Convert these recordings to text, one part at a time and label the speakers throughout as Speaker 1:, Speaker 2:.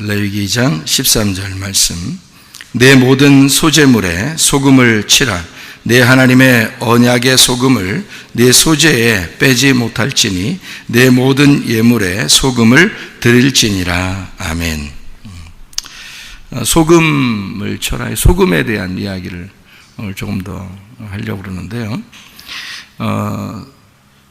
Speaker 1: 레위기 2장 13절 말씀. 내 모든 소재물에 소금을 치라 내 하나님의 언약의 소금을 내 소재에 빼지 못할지니 내 모든 예물에 소금을 드릴지니라. 아멘. 어, 소금을 쳐라 소금에 대한 이야기를 오늘 조금 더 하려고 그러는데요. 어,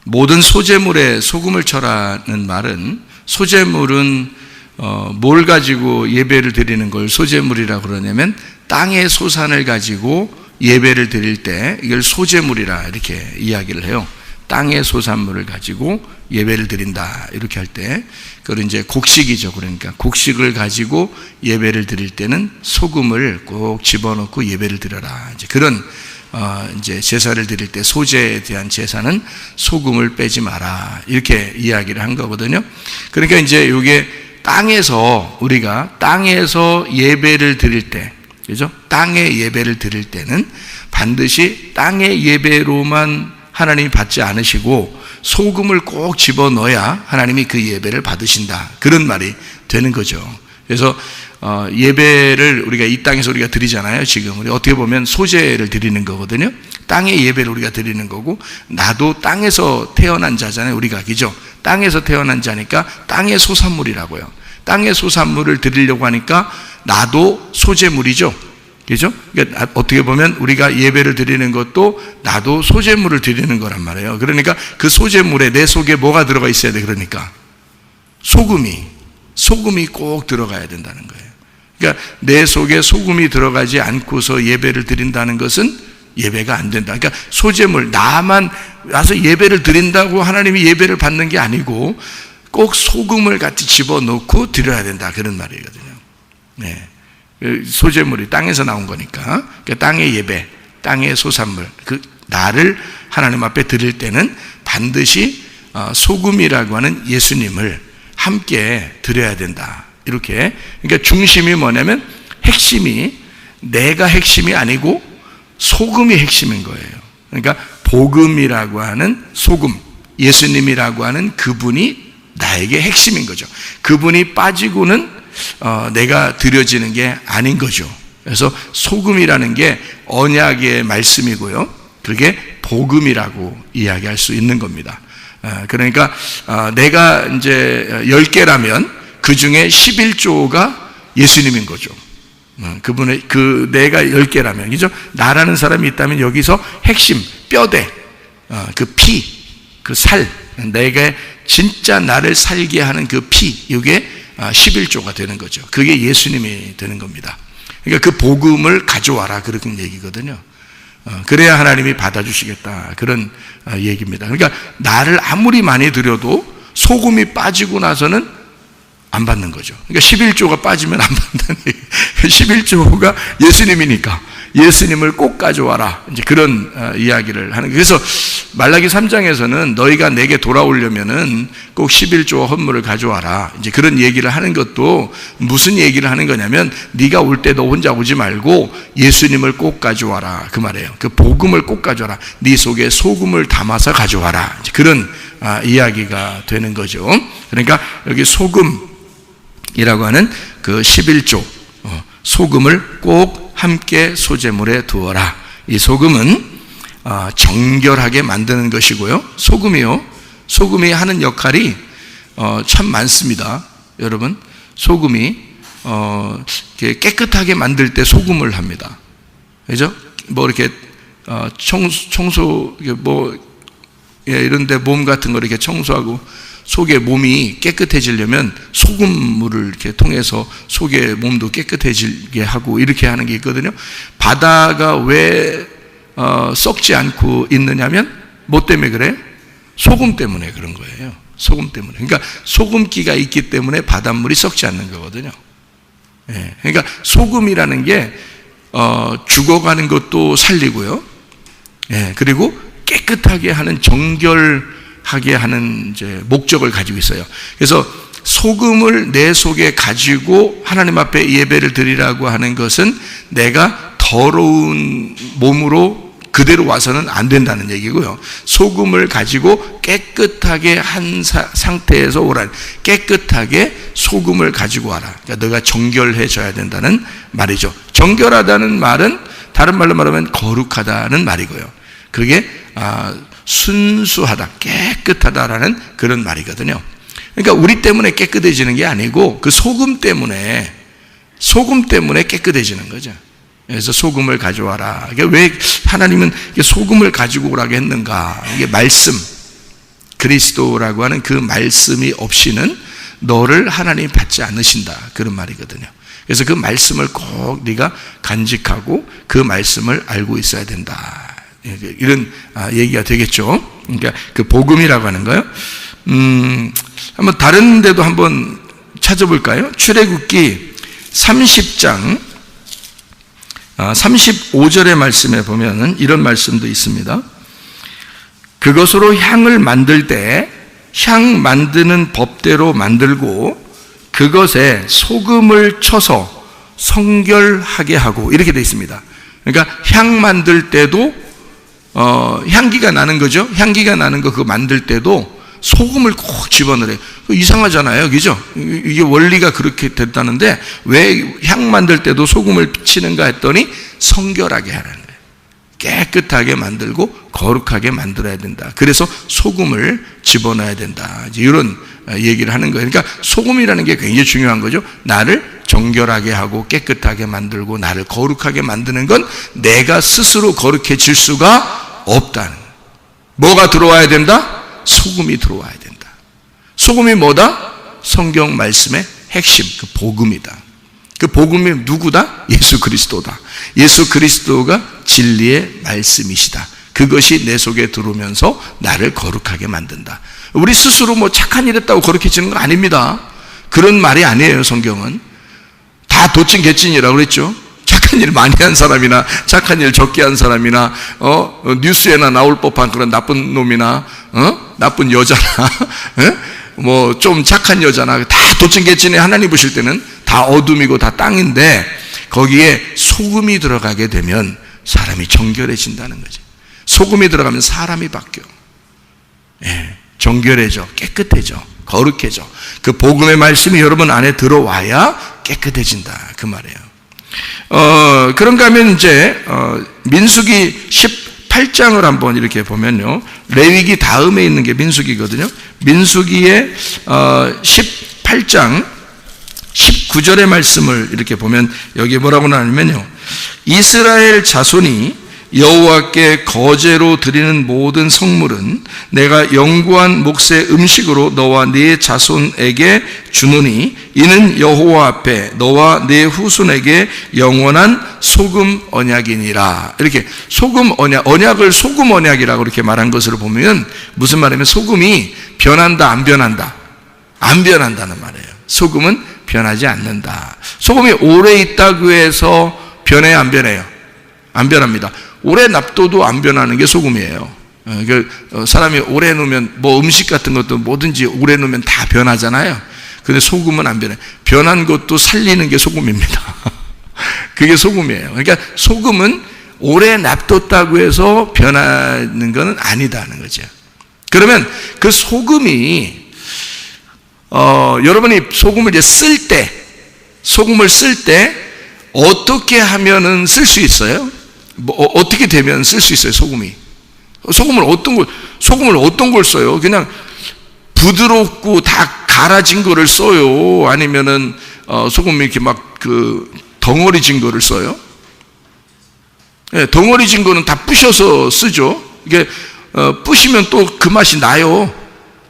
Speaker 1: 모든 소재물에 소금을 쳐라는 말은 소재물은 어, 뭘 가지고 예배를 드리는 걸 소재물이라 그러냐면 땅의 소산을 가지고 예배를 드릴 때 이걸 소재물이라 이렇게 이야기를 해요. 땅의 소산물을 가지고 예배를 드린다 이렇게 할 때 그걸 이제 곡식이죠. 그러니까 곡식을 가지고 예배를 드릴 때는 소금을 꼭 집어넣고 예배를 드려라. 이제 그런 어, 이제 제사를 드릴 때 소재에 대한 제사는 소금을 빼지 마라 이렇게 이야기를 한 거거든요. 그러니까 이제 이게 땅에서 우리가 땅에서 예배를 드릴 때 그죠? 땅의 예배를 드릴 때는 반드시 땅의 예배로만 하나님이 받지 않으시고 소금을 꼭 집어 넣어야 하나님이 그 예배를 받으신다. 그런 말이 되는 거죠. 그래서 어, 예배를 우리가 이 땅에서 우리가 드리잖아요. 지금 우리 어떻게 보면 소재를 드리는 거거든요. 땅의 예배를 우리가 드리는 거고 나도 땅에서 태어난 자잖아요. 우리가 그죠? 땅에서 태어난 자니까 땅의 소산물이라고요. 땅의 소산물을 드리려고 하니까 나도 소재물이죠. 그죠? 그러니까 어떻게 보면 우리가 예배를 드리는 것도 나도 소재물을 드리는 거란 말이에요. 그러니까 그 소재물에 내 속에 뭐가 들어가 있어야 돼. 그러니까 소금이 소금이 꼭 들어가야 된다는 거예요. 그러니까 내 속에 소금이 들어가지 않고서 예배를 드린다는 것은 예배가 안 된다. 그러니까 소재물 나만 와서 예배를 드린다고 하나님이 예배를 받는 게 아니고 꼭 소금을 같이 집어넣고 드려야 된다. 그런 말이거든요. 네. 소재물이 땅에서 나온 거니까. 그러니까 땅의 예배, 땅의 소산물, 그 나를 하나님 앞에 드릴 때는 반드시 어, 소금이라고 하는 예수님을 함께 드려야 된다. 이렇게. 그러니까 중심이 뭐냐면 핵심이 내가 핵심이 아니고 소금이 핵심인 거예요. 그러니까 복음이라고 하는 소금, 예수님이라고 하는 그분이 나에게 핵심인 거죠. 그분이 빠지고는 어, 내가 드려지는 게 아닌 거죠. 그래서 소금이라는 게 언약의 말씀이고요. 그게 복음이라고 이야기할 수 있는 겁니다. 어, 그러니까 어, 내가 이제 10개라면 그 중에 11조가 예수님인 거죠. 어, 그분의 그 내가 10개라면 그죠? 나라는 사람이 있다면 여기서 핵심 뼈대 어, 그 피, 그 살, 내가 진짜 나를 살게 하는 그 피, 이게 11조가 아, 되는 거죠. 그게 예수님이 되는 겁니다. 그러니까 그 복음을 가져와라 그런 얘기거든요. 어, 그래야 하나님이 받아주시겠다 그런 어, 얘기입니다. 그러니까 나를 아무리 많이 드려도 소금이 빠지고 나서는 안 받는 거죠. 그러니까 11조가 빠지면 안 받는다는 얘기. 11조가 예수님이니까 예수님을 꼭 가져와라. 이제 그런 어, 이야기를 하는 그래서 말라기 3장에서는 너희가 내게 돌아오려면은 꼭 11조 헌물을 가져와라. 이제 그런 얘기를 하는 것도 무슨 얘기를 하는 거냐면 네가 올 때 너 혼자 오지 말고 예수님을 꼭 가져와라. 그 말이에요. 그 복음을 꼭 가져와라. 네 속에 소금을 담아서 가져와라. 이제 그런 아, 이야기가 되는 거죠. 그러니까 여기 소금이라고 하는 그 11조 어, 소금을 꼭 함께 소재물에 두어라. 이 소금은 어, 정결하게 만드는 것이고요. 소금이요. 소금이 하는 역할이 어, 참 많습니다. 여러분, 소금이 어, 깨끗하게 만들 때 소금을 합니다. 그죠? 뭐 이렇게 청소, 청소 뭐 예, 이런데 몸 같은 거 이렇게 청소하고 속의 몸이 깨끗해지려면 소금물을 이렇게 통해서 속의 몸도 깨끗해지게 하고 이렇게 하는 게 있거든요. 바다가 왜 어, 썩지 않고 있느냐면 뭐 때문에 그래? 소금 때문에 그런 거예요. 소금 때문에. 그러니까 소금기가 있기 때문에 바닷물이 썩지 않는 거거든요. 예, 그러니까 소금이라는 게 어, 죽어가는 것도 살리고요. 예, 그리고 깨끗하게 하는 정결 하게 하는 이제 목적을 가지고 있어요. 그래서 소금을 내 속에 가지고 하나님 앞에 예배를 드리라고 하는 것은 내가 더러운 몸으로 그대로 와서는 안 된다는 얘기고요. 소금을 가지고 깨끗하게 한 사- 상태에서 오라. 깨끗하게 소금을 가지고 와라. 그러니까 너가 정결해져야 된다는 말이죠. 정결하다는 말은 다른 말로 말하면 거룩하다는 말이고요. 그게 아, 순수하다, 깨끗하다라는 그런 말이거든요. 그러니까 우리 때문에 깨끗해지는 게 아니고 그 소금 때문에 소금 때문에 깨끗해지는 거죠. 그래서 소금을 가져와라. 이게 왜 하나님은 소금을 가지고 오라고 했는가? 이게 말씀, 그리스도라고 하는 그 말씀이 없이는 너를 하나님 받지 않으신다. 그런 말이거든요. 그래서 그 말씀을 꼭 네가 간직하고 그 말씀을 알고 있어야 된다. 이런 아, 얘기가 되겠죠. 그러니까 그 복음이라고 하는 거요. 음, 한번 다른 데도 한번 찾아볼까요? 출애굽기 30장 35절의 말씀에 보면은 이런 말씀도 있습니다. 그것으로 향을 만들 때 향 만드는 법대로 만들고 그것에 소금을 쳐서 성결하게 하고 이렇게 되어 있습니다. 그러니까 향 만들 때도 어, 향기가 나는 거죠. 향기가 나는 거 그거 만들 때도 소금을 꼭 집어넣어요. 이상하잖아요. 그죠? 이게 원리가 그렇게 됐다는데 왜 향 만들 때도 소금을 치는가 했더니 성결하게 하라는 거예요. 깨끗하게 만들고 거룩하게 만들어야 된다. 그래서 소금을 집어넣어야 된다. 이런 얘기를 하는 거예요. 그러니까 소금이라는 게 굉장히 중요한 거죠. 나를 정결하게 하고 깨끗하게 만들고 나를 거룩하게 만드는 건 내가 스스로 거룩해질 수가 없다는 거예요. 뭐가 들어와야 된다? 소금이 들어와야 된다. 소금이 뭐다? 성경 말씀의 핵심, 그 복음이다. 그 복음이 누구다? 예수 그리스도다. 예수 그리스도가 진리의 말씀이시다. 그것이 내 속에 들어오면서 나를 거룩하게 만든다. 우리 스스로 뭐 착한 일 했다고 거룩해지는 거 아닙니다. 그런 말이 아니에요, 성경은. 다 도찐 개찐이라고 그랬죠. 착한 일 많이 한 사람이나 착한 일 적게 한 사람이나 어, 뉴스에나 나올 법한 그런 나쁜 놈이나 어? 나쁜 여자나 뭐 좀 착한 여자나 다 도찐 개찐에 하나님 보실 때는 다 어둠이고 다 땅인데 거기에 소금이 들어가게 되면 사람이 정결해진다는 거죠. 소금이 들어가면 사람이 바뀌어. 예, 정결해져, 깨끗해져, 거룩해져. 그 복음의 말씀이 여러분 안에 들어와야 깨끗해진다. 그 말이에요. 어, 그런가 하면 이제, 어, 민수기 18장을 한번 이렇게 보면요. 레위기 다음에 있는 게 민수기거든요. 민수기의 어, 18장 19절의 말씀을 이렇게 보면 여기 뭐라고 나오냐면요. 이스라엘 자손이 여호와께 거제로 드리는 모든 성물은 내가 영구한 몫의 음식으로 너와 네 자손에게 주노니 이는 여호와 앞에 너와 네 후손에게 영원한 소금 언약이니라. 이렇게 소금 언약 언약을 소금 언약이라고 이렇게 말한 것으로 보면 무슨 말이냐면 소금이 변한다 안 변한다. 안 변한다는 말이에요. 소금은 변하지 않는다. 소금이 오래 있다고 해서 변해요, 안 변해요? 안 변합니다. 오래 납둬도 안 변하는 게 소금이에요. 어, 그, 어, 사람이 오래 놓으면 뭐 음식 같은 것도 뭐든지 오래 놓으면 다 변하잖아요. 근데 소금은 안 변해. 변한 것도 살리는 게 소금입니다. 그게 소금이에요. 그러니까 소금은 오래 납뒀다고 해서 변하는 것은 아니다는 거죠. 그러면 그 소금이 어, 여러분이 소금을 이제 쓸 때, 소금을 쓸 때 어떻게 하면은 쓸 수 있어요? 뭐, 어, 떻게 되면 쓸 수 있어요, 소금이? 소금을 어떤 걸, 소금을 어떤 걸 써요? 그냥 부드럽고 다 갈아진 거를 써요? 아니면은, 어, 소금이 이렇게 막 그 덩어리진 거를 써요? 네, 덩어리진 거는 다 부셔서 쓰죠? 이게, 어, 부시면 또 그 맛이 나요.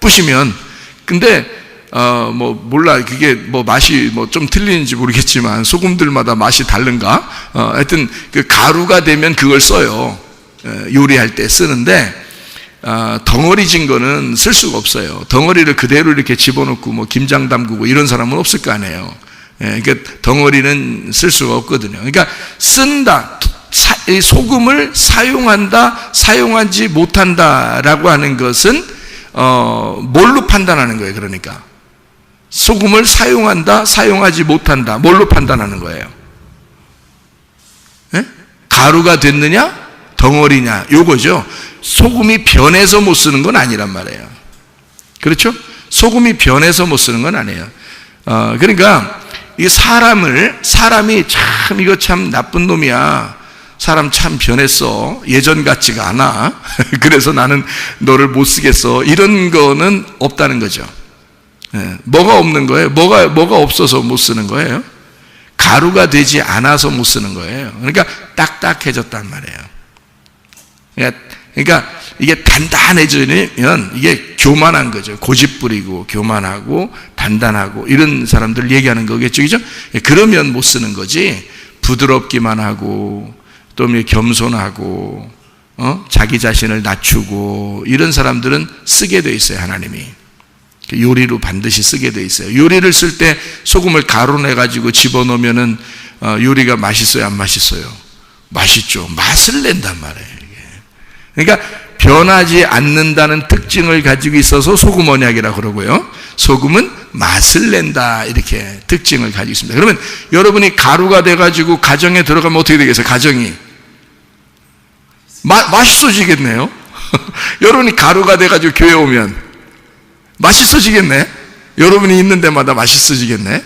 Speaker 1: 부시면. 근데, 어, 뭐, 몰라. 그게 뭐 맛이 뭐 좀 틀리는지 모르겠지만 소금들마다 맛이 다른가? 어, 하여튼 그 가루가 되면 그걸 써요. 에, 요리할 때 쓰는데, 어, 덩어리 진 거는 쓸 수가 없어요. 덩어리를 그대로 이렇게 집어넣고 뭐 김장 담그고 이런 사람은 없을 거 아니에요. 예, 그러니까 덩어리는 쓸 수가 없거든요. 그러니까 쓴다. 사, 소금을 사용한다, 사용하지 못한다라고 하는 것은 어, 뭘로 판단하는 거예요, 그러니까. 소금을 사용한다, 사용하지 못한다. 뭘로 판단하는 거예요? 예? 가루가 됐느냐? 덩어리냐 요거죠. 소금이 변해서 못 쓰는 건 아니란 말이에요. 그렇죠? 소금이 변해서 못 쓰는 건 아니에요. 어, 그러니까 이 사람을 사람이 참 이거 참 나쁜 놈이야. 사람 참 변했어. 예전 같지가 않아. 그래서 나는 너를 못 쓰겠어. 이런 거는 없다는 거죠. 예, 뭐가 없는 거예요? 뭐가 뭐가 없어서 못 쓰는 거예요? 가루가 되지 않아서 못 쓰는 거예요. 그러니까 딱딱해졌단 말이에요. 그러니까, 그러니까 이게 단단해지면 이게 교만한 거죠. 고집 부리고 교만하고 단단하고 이런 사람들 얘기하는 거겠죠. 그죠? 그러면 못 쓰는 거지. 부드럽기만 하고 또 겸손하고 어? 자기 자신을 낮추고 이런 사람들은 쓰게 돼 있어요. 하나님이. 요리로 반드시 쓰게 돼 있어요. 요리를 쓸 때 소금을 가루내 가지고 집어넣으면은 어, 요리가 맛있어요, 안 맛있어요? 맛있죠. 맛을 낸단 말이에요. 그러니까 변하지 않는다는 특징을 가지고 있어서 소금 언약이라고 그러고요. 소금은 맛을 낸다 이렇게 특징을 가지고 있습니다. 그러면 여러분이 가루가 돼 가지고 가정에 들어가면 어떻게 되겠어요? 가정이 마, 맛있어지겠네요. 여러분이 가루가 돼 가지고 교회 오면 맛있어지겠네. 여러분이 있는 데마다 맛있어지겠네.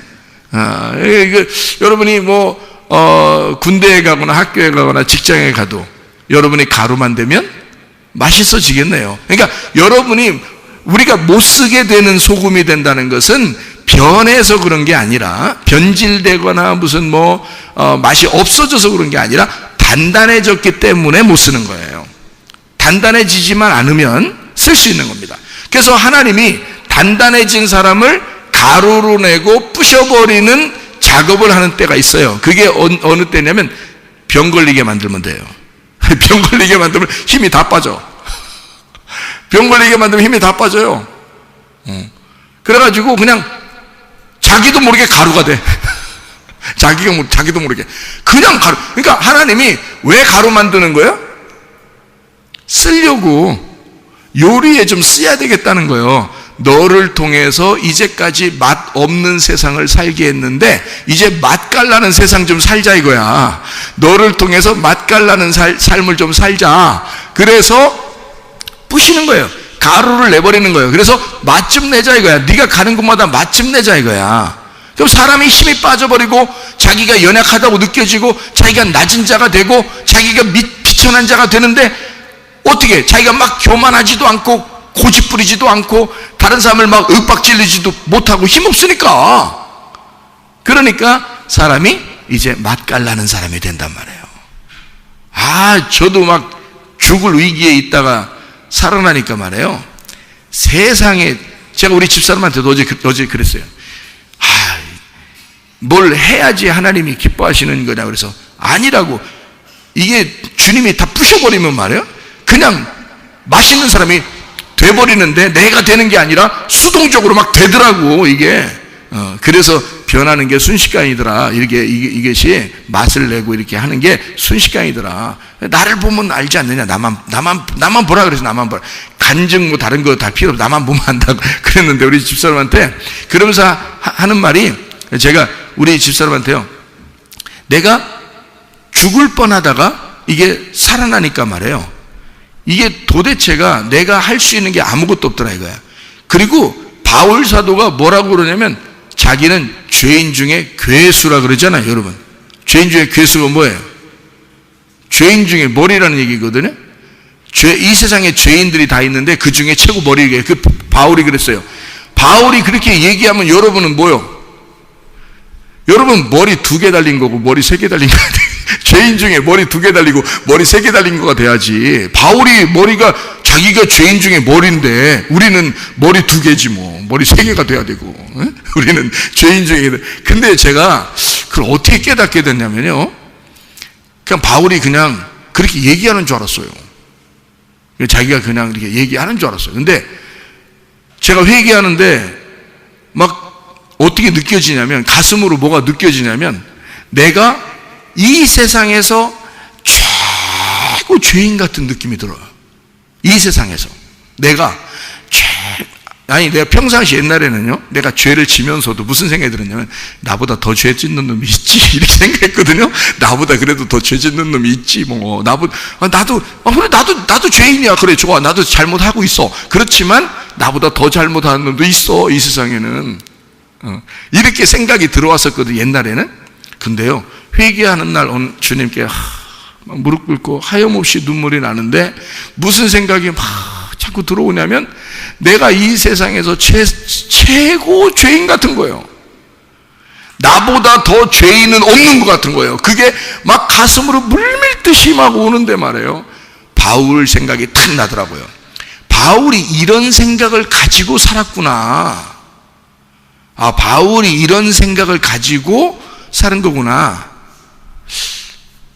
Speaker 1: 아, 그, 여러분이 뭐 어, 군대에 가거나 학교에 가거나 직장에 가도 여러분이 가루만 되면 맛있어지겠네요. 그러니까 여러분이 우리가 못 쓰게 되는 소금이 된다는 것은 변해서 그런 게 아니라 변질되거나 무슨 뭐 어, 맛이 없어져서 그런 게 아니라 단단해졌기 때문에 못 쓰는 거예요. 단단해지지만 않으면 쓸 수 있는 겁니다. 그래서 하나님이 단단해진 사람을 가루로 내고 부셔버리는 작업을 하는 때가 있어요. 그게 어느 때냐면 병 걸리게 만들면 돼요. 병 걸리게 만들면 힘이 다 빠져. 병 걸리게 만들면 힘이 다 빠져요. 어. 그래가지고 그냥 자기도 모르게 가루가 돼. 자기가 자기도 모르게 그냥 가루. 그러니까 하나님이 왜 가루 만드는 거예요? 쓰려고 요리에 좀 쓰야 되겠다는 거예요. 너를 통해서 이제까지 맛 없는 세상을 살게 했는데 이제 맛깔나는 세상 좀 살자 이거야. 너를 통해서 맛깔나는 살, 삶을 좀 살자. 그래서 부시는 거예요. 가루를 내버리는 거예요. 그래서 맛좀 내자 이거야. 네가 가는 곳마다 맛좀 내자 이거야. 그럼 사람이 힘이 빠져버리고 자기가 연약하다고 느껴지고 자기가 낮은 자가 되고 자기가 비천한 자가 되는데 어떻게 자기가 막 교만하지도 않고 고집 부리지도 않고 다른 사람을 막 윽박질리지도 못하고 힘없으니까. 그러니까 사람이 이제 맛깔나는 사람이 된단 말이에요. 아 저도 막 죽을 위기에 있다가 살아나니까 말이에요. 세상에 제가 우리 집사람한테도 어제, 어제 그랬어요. 아, 뭘 해야지 하나님이 기뻐하시는 거냐 그래서 아니라고. 이게 주님이 다 부셔버리면 말이에요 그냥 맛있는 사람이 돼버리는데 내가 되는 게 아니라 수동적으로 막 되더라고 이게. 어, 그래서 변하는 게 순식간이더라. 이게, 이게 이것이 맛을 내고 이렇게 하는 게 순식간이더라. 나를 보면 알지 않느냐? 나만 나만 나만 보라 그래서 나만 보라. 간증 뭐 다른 거 다 필요 없 나만 보면 안다고 그랬는데 우리 집사람한테. 그러면서 하, 는 말이 제가 우리 집사람한테요. 내가 죽을 뻔하다가 이게 살아나니까 말해요 이게 도대체가 내가 할 수 있는 게 아무것도 없더라 이거야. 그리고 바울 사도가 뭐라고 그러냐면 자기는 죄인 중에 괴수라 그러잖아요, 여러분. 죄인 중에 괴수가 뭐예요? 죄인 중에 머리라는 얘기거든요. 죄, 이 세상에 죄인들이 다 있는데 그 중에 최고 머리게 그 바울이 그랬어요. 바울이 그렇게 얘기하면 여러분은 뭐요? 여러분 머리 두 개 달린 거고 머리 세 개 달린 거 같아요. 죄인 중에 머리 두 개 달리고 머리 세 개 달린 거가 돼야지. 바울이 머리가 자기가 죄인 중에 머리인데 우리는 머리 두 개지 뭐. 머리 세 개가 돼야 되고. 응? 우리는 죄인 중에. 근데 제가 그걸 어떻게 깨닫게 됐냐면요. 그냥 바울이 그냥 그렇게 얘기하는 줄 알았어요. 자기가 그냥 이렇게 얘기하는 줄 알았어요. 근데 제가 회개하는데 막 어떻게 느껴지냐면 가슴으로 뭐가 느껴지냐면 내가 이 세상에서 최고 죄인 같은 느낌이 들어요. 이 세상에서. 내가 최, 아니 내가 평상시 옛날에는요 내가 죄를 지면서도 무슨 생각이 들었냐면 나보다 더 죄 짓는 놈이 있지 이렇게 생각했거든요. 나보다 그래도 더 죄 짓는 놈이 있지 뭐 나보다 아, 나도 아, 그래 나도 나도 죄인이야. 그래 좋아. 나도 잘못하고 있어. 그렇지만 나보다 더 잘못하는 놈도 있어 이 세상에는. 어, 이렇게 생각이 들어왔었거든 옛날에는 근데요 회개하는 날 주님께 무릎 꿇고 하염없이 눈물이 나는데 무슨 생각이 막 자꾸 들어오냐면 내가 이 세상에서 최, 최고 죄인 같은 거예요. 나보다 더 죄인은 없는 것 같은 거예요. 그게 막 가슴으로 물밀듯이 막 오는데 말이에요. 바울 생각이 탁 나더라고요. 바울이 이런 생각을 가지고 살았구나. 아, 바울이 이런 생각을 가지고 사는 거구나.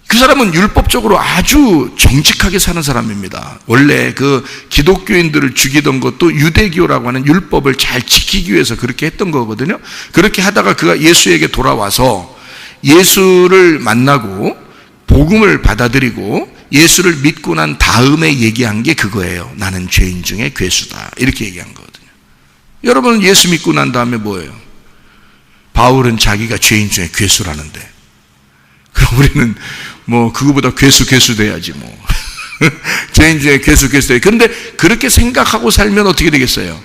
Speaker 1: 그 사람은 율법적으로 아주 정직하게 사는 사람입니다. 원래 그 기독교인들을 죽이던 것도 유대교라고 하는 율법을 잘 지키기 위해서 그렇게 했던 거거든요. 그렇게 하다가 그가 예수에게 돌아와서 예수를 만나고 복음을 받아들이고 예수를 믿고 난 다음에 얘기한 게 그거예요. 나는 죄인 중에 괴수다. 이렇게 얘기한 거거든요. 여러분 예수 믿고 난 다음에 뭐예요? 바울은 자기가 죄인 중에 괴수라는데 그럼 우리는 뭐 그거보다 괴수 괴수 돼야지 뭐 죄인 중에 괴수 괴수 돼. 그런데 그렇게 생각하고 살면 어떻게 되겠어요?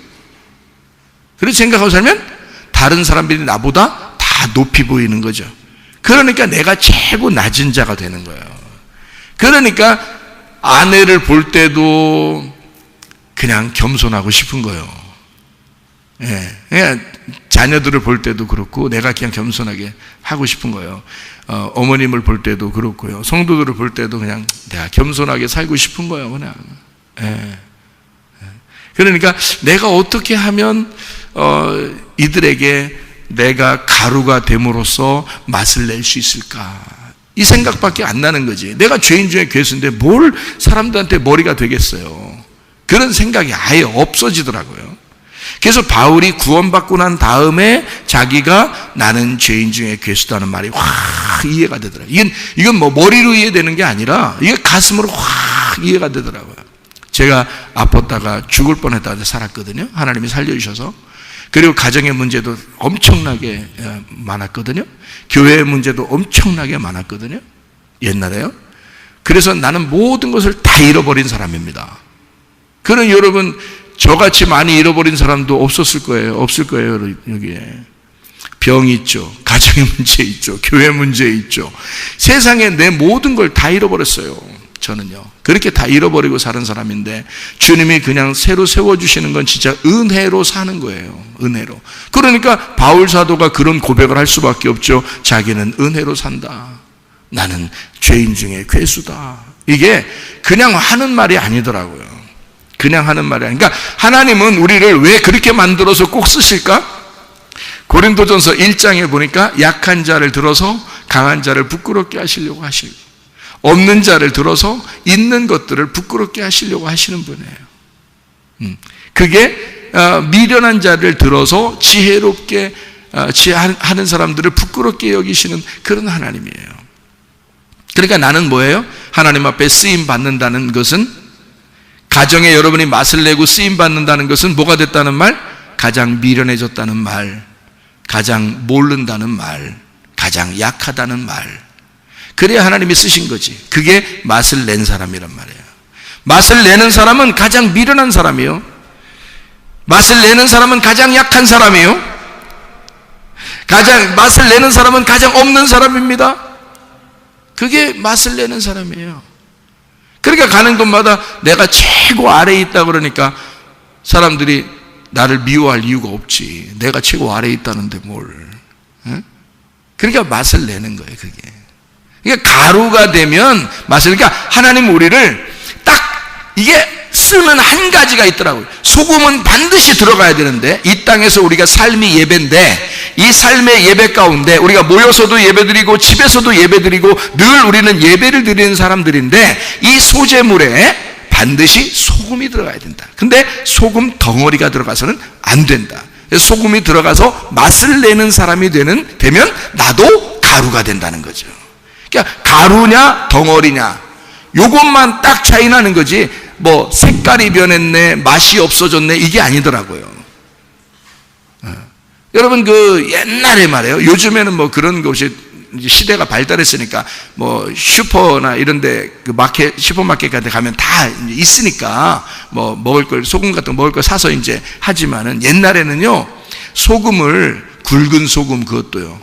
Speaker 1: 그렇게 생각하고 살면 다른 사람들이 나보다 다 높이 보이는 거죠. 그러니까 내가 최고 낮은 자가 되는 거예요. 그러니까 아내를 볼 때도 그냥 겸손하고 싶은 거예요. 예, 그냥 자녀들을 볼 때도 그렇고 내가 그냥 겸손하게 하고 싶은 거예요. 어, 어머님을 볼 때도 그렇고요. 성도들을 볼 때도 그냥 내가 겸손하게 살고 싶은 거예요. 그냥. 예. 예. 그러니까 내가 어떻게 하면 어, 이들에게 내가 가루가 됨으로써 맛을 낼 수 있을까? 이 생각밖에 안 나는 거지. 내가 죄인 중에 괴수인데 뭘 사람들한테 머리가 되겠어요. 그런 생각이 아예 없어지더라고요. 그래서 바울이 구원받고 난 다음에 자기가 나는 죄인 중에 괴수다는 말이 확 이해가 되더라고요. 이건, 이건 뭐 머리로 이해되는 게 아니라 이게 가슴으로 확 이해가 되더라고요. 제가 아팠다가 죽을 뻔했다 살았거든요. 하나님이 살려주셔서. 그리고 가정의 문제도 엄청나게 예, 많았거든요. 교회의 문제도 엄청나게 많았거든요. 옛날에요. 그래서 나는 모든 것을 다 잃어버린 사람입니다. 그런 여러분 저같이 많이 잃어버린 사람도 없었을 거예요. 없을 거예요. 여기에. 병 있죠. 가정의 문제 있죠. 교회 문제 있죠. 세상에 내 모든 걸 다 잃어버렸어요. 저는요. 그렇게 다 잃어버리고 사는 사람인데 주님이 그냥 새로 세워주시는 건 진짜 은혜로 사는 거예요. 은혜로. 그러니까 바울 사도가 그런 고백을 할 수밖에 없죠. 자기는 은혜로 산다. 나는 죄인 중에 괴수다. 이게 그냥 하는 말이 아니더라고요. 그냥 하는 말이 아니라. 그러니까 하나님은 우리를 왜 그렇게 만들어서 꼭 쓰실까? 고린도전서 1장에 보니까 약한 자를 들어서 강한 자를 부끄럽게 하시려고 하시고 없는 자를 들어서 있는 것들을 부끄럽게 하시려고 하시는 분이에요. 음. 그게 어, 미련한 자를 들어서 지혜롭게 어, 지혜하는 사람들을 부끄럽게 여기시는 그런 하나님이에요. 그러니까 나는 뭐예요? 하나님 앞에 쓰임 받는다는 것은 가정에 여러분이 맛을 내고 쓰임 받는다는 것은 뭐가 됐다는 말? 가장 미련해졌다는 말, 가장 모른다는 말, 가장 약하다는 말. 그래야 하나님이 쓰신 거지. 그게 맛을 낸 사람이란 말이에요. 맛을 내는 사람은 가장 미련한 사람이요. 맛을 내는 사람은 가장 약한 사람이요. 가장 맛을 내는 사람은 가장 없는 사람입니다. 그게 맛을 내는 사람이에요. 그러니까 가는 곳마다 내가 최고 아래에 있다 그러니까 사람들이 나를 미워할 이유가 없지. 내가 최고 아래에 있다는데 뭘. 그러니까 맛을 내는 거예요, 그게. 그러니까 가루가 되면 맛을, 그러니까 하나님 우리를 딱 이게 쓰는 한 가지가 있더라고요. 소금은 반드시 들어가야 되는데 이 땅에서 우리가 삶이 예배인데 이 삶의 예배 가운데 우리가 모여서도 예배드리고 집에서도 예배드리고 늘 우리는 예배를 드리는 사람들인데 이 소재물에 반드시 소금이 들어가야 된다. 근데 소금 덩어리가 들어가서는 안 된다. 소금이 들어가서 맛을 내는 사람이 되는 되면 나도 가루가 된다는 거죠. 그러니까 가루냐 덩어리냐 요것만 딱 차이 나는 거지 뭐 색깔이 변했네, 맛이 없어졌네 이게 아니더라고요. 여러분 그 옛날에 말이에요. 요즘에는 뭐 그런 것이 시대가 발달했으니까 뭐 슈퍼나 이런데 그 마켓 슈퍼마켓 같은 데 가면 다 있으니까 뭐 먹을 걸 소금 같은 거 먹을 걸 사서 이제 하지만은 옛날에는요 소금을 굵은 소금 그것도요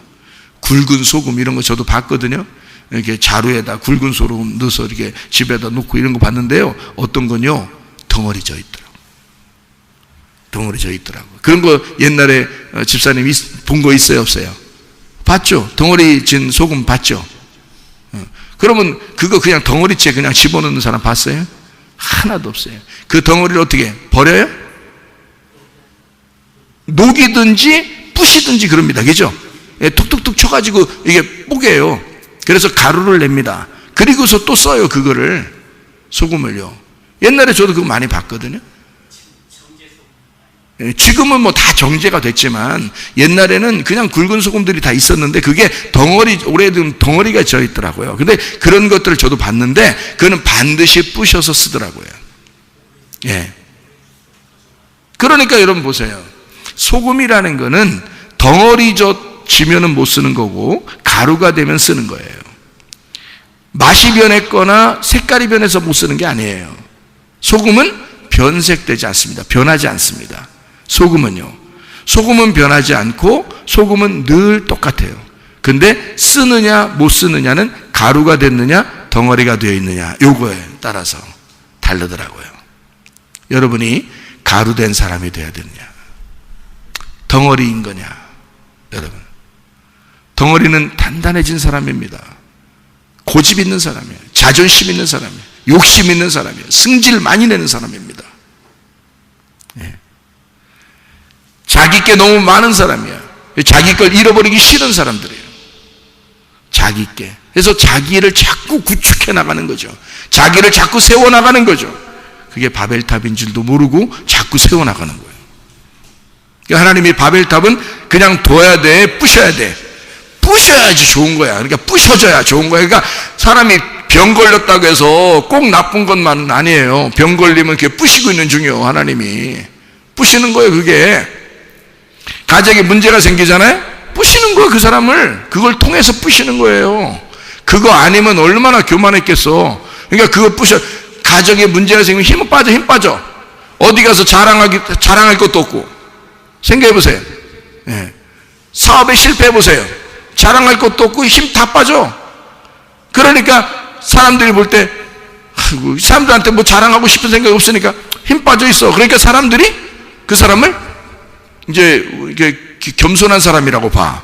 Speaker 1: 굵은 소금 이런 거 저도 봤거든요. 이렇게 자루에다 굵은 소금 넣어서 이렇게 집에다 놓고 이런 거 봤는데요. 어떤 건요 덩어리 져 있더라고. 덩어리 져 있더라고. 그런 거 옛날에 어, 집사님이 본 거 있어요, 없어요? 봤죠? 덩어리 진 소금 봤죠? 어. 그러면 그거 그냥 덩어리째 그냥 집어넣는 사람 봤어요? 하나도 없어요. 그 덩어리를 어떻게 버려요? 녹이든지 부시든지 그럽니다. 그죠? 예, 툭툭툭 쳐가지고 이게 뽀개요. 그래서 가루를 냅니다. 그리고서 또 써요, 그거를. 소금을요. 옛날에 저도 그거 많이 봤거든요. 예, 지금은 뭐 다 정제가 됐지만 옛날에는 그냥 굵은 소금들이 다 있었는데 그게 덩어리 오래된 덩어리가 져 있더라고요. 근데 그런 것들을 저도 봤는데 그거는 반드시 부셔서 쓰더라고요. 예. 그러니까 여러분 보세요. 소금이라는 거는 덩어리져 지면은 못 쓰는 거고 가루가 되면 쓰는 거예요. 맛이 변했거나 색깔이 변해서 못 쓰는 게 아니에요. 소금은 변색되지 않습니다. 변하지 않습니다. 소금은요. 소금은 변하지 않고 소금은 늘 똑같아요. 근데 쓰느냐 못 쓰느냐는 가루가 됐느냐 덩어리가 되어 있느냐 요거에 따라서 다르더라고요. 여러분이 가루된 사람이 되어야 되느냐 덩어리인 거냐 여러분 덩어리는 단단해진 사람입니다. 고집 있는 사람이에요. 자존심 있는 사람이에요. 욕심 있는 사람이에요. 승질 많이 내는 사람입니다. 예. 자기 게 너무 많은 사람이야. 자기 걸 잃어버리기 싫은 사람들이에요. 자기 게. 그래서 자기를 자꾸 구축해 나가는 거죠. 자기를 자꾸 세워 나가는 거죠. 그게 바벨탑인 줄도 모르고 자꾸 세워 나가는 거예요. 그러니까 하나님이 바벨탑은 그냥 둬야 돼, 부셔야 돼. 부셔야지 좋은 거야. 그러니까 부셔져야 좋은 거야. 그러니까 사람이 병 걸렸다고 해서 꼭 나쁜 것만은 아니에요. 병 걸리면 그게 부시고 있는 중이요. 하나님이. 부시는 거예요, 그게. 가정에 문제가 생기잖아요? 부시는 거예요, 그 사람을. 그걸 통해서 부시는 거예요. 그거 아니면 얼마나 교만했겠어. 그러니까 그거 부셔. 가정에 문제가 생기면 힘 빠져, 힘 빠져. 어디 가서 자랑하기, 자랑할 것도 없고. 생각해 보세요. 예. 사업에 실패해 보세요. 자랑할 것도 없고 힘 다 빠져. 그러니까 사람들이 볼 때, 사람들한테 뭐 자랑하고 싶은 생각이 없으니까 힘 빠져 있어. 그러니까 사람들이 그 사람을 이제 겸손한 사람이라고 봐.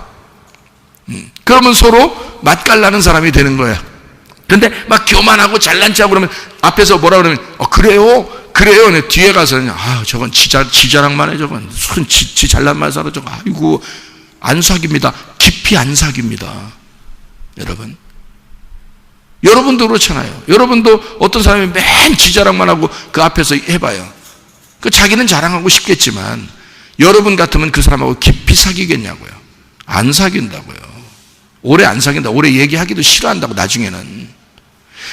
Speaker 1: 음. 그러면 서로 맛깔나는 사람이 되는 거야. 근데 막 교만하고 잘난 척하고 그러면 앞에서 뭐라 그러면 어 그래요 그래요 네, 뒤에 가서는 아 저건 지자 지자랑만 해 저건 무슨 지, 지 잘난 말 살아 저거 아이고 안 사깁니다. 깊이 안 사깁니다. 여러분. 여러분도 그렇잖아요. 여러분도 어떤 사람이 맨 지자랑만 하고 그 앞에서 해봐요. 그 자기는 자랑하고 싶겠지만 여러분 같으면 그 사람하고 깊이 사귀겠냐고요. 안 사귄다고요. 오래 안 사귄다. 오래 얘기하기도 싫어한다고 나중에는.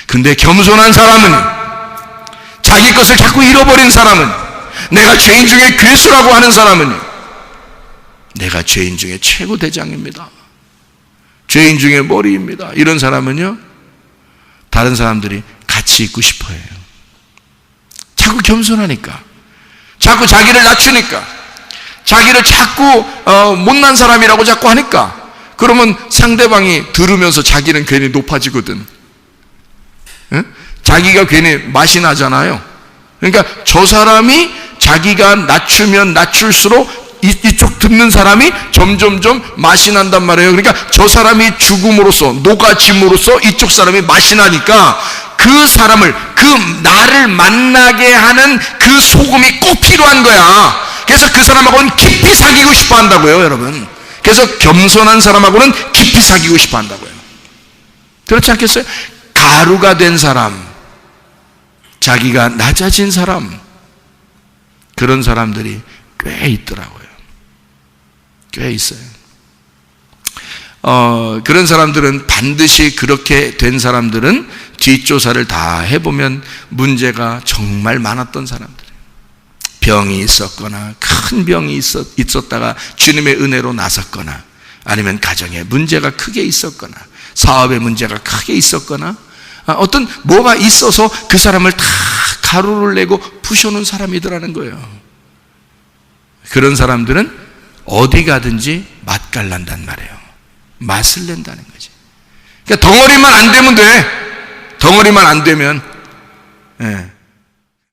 Speaker 1: 근데 겸손한 사람은 자기 것을 자꾸 잃어버린 사람은 내가 죄인 중에 괴수라고 하는 사람은 내가 죄인 중에 최고 대장입니다. 죄인 중에 머리입니다. 이런 사람은요, 다른 사람들이 같이 있고 싶어 해요. 자꾸 겸손하니까. 자꾸 자기를 낮추니까. 자기를 자꾸 어, 못난 사람이라고 자꾸 하니까. 그러면 상대방이 들으면서 자기는 괜히 높아지거든. 자기가 괜히 맛이 나잖아요. 그러니까 저 사람이 자기가 낮추면 낮출수록 이 쪽 듣는 사람이 점점점 맛이 난단 말이에요. 그러니까 저 사람이 죽음으로써 녹아짐으로써 이쪽 사람이 맛이 나니까 그 사람을 그 나를 만나게 하는 그 소금이 꼭 필요한 거야. 그래서 그 사람하고는 깊이 사귀고 싶어 한다고요, 여러분. 그래서 겸손한 사람하고는 깊이 사귀고 싶어 한다고요. 그렇지 않겠어요? 가루가 된 사람, 자기가 낮아진 사람, 그런 사람들이 꽤 있더라고요. 꽤 있어요. 어, 그런 사람들은 반드시 그렇게 된 사람들은 뒷조사를 다 해보면 문제가 정말 많았던 사람들이에요. 병이 있었거나 큰 병이 있었, 있었다가 주님의 은혜로 나섰거나 아니면 가정에 문제가 크게 있었거나 사업에 문제가 크게 있었거나 아, 어떤 뭐가 있어서 그 사람을 다 가루를 내고 부셔놓은 사람이더라는 거예요. 그런 사람들은 어디 가든지 맛깔난단 말이에요. 맛을 낸다는 거지. 그러니까 덩어리만 안 되면 돼. 덩어리만 안 되면 예.